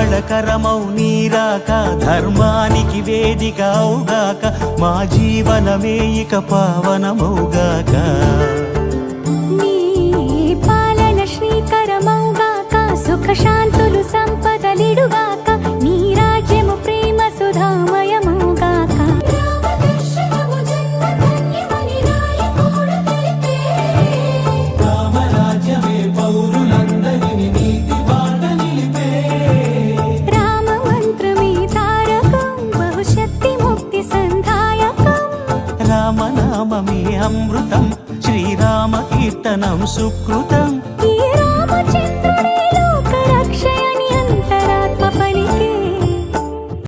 మంగళకరమౌ నీరాక ధర్మానికి వేదిక అవుగాక మా జీవనమే ఇక పావనమౌగాక. సంధాయకం అమృతం శ్రీరామ కీర్తనం సుకృతం.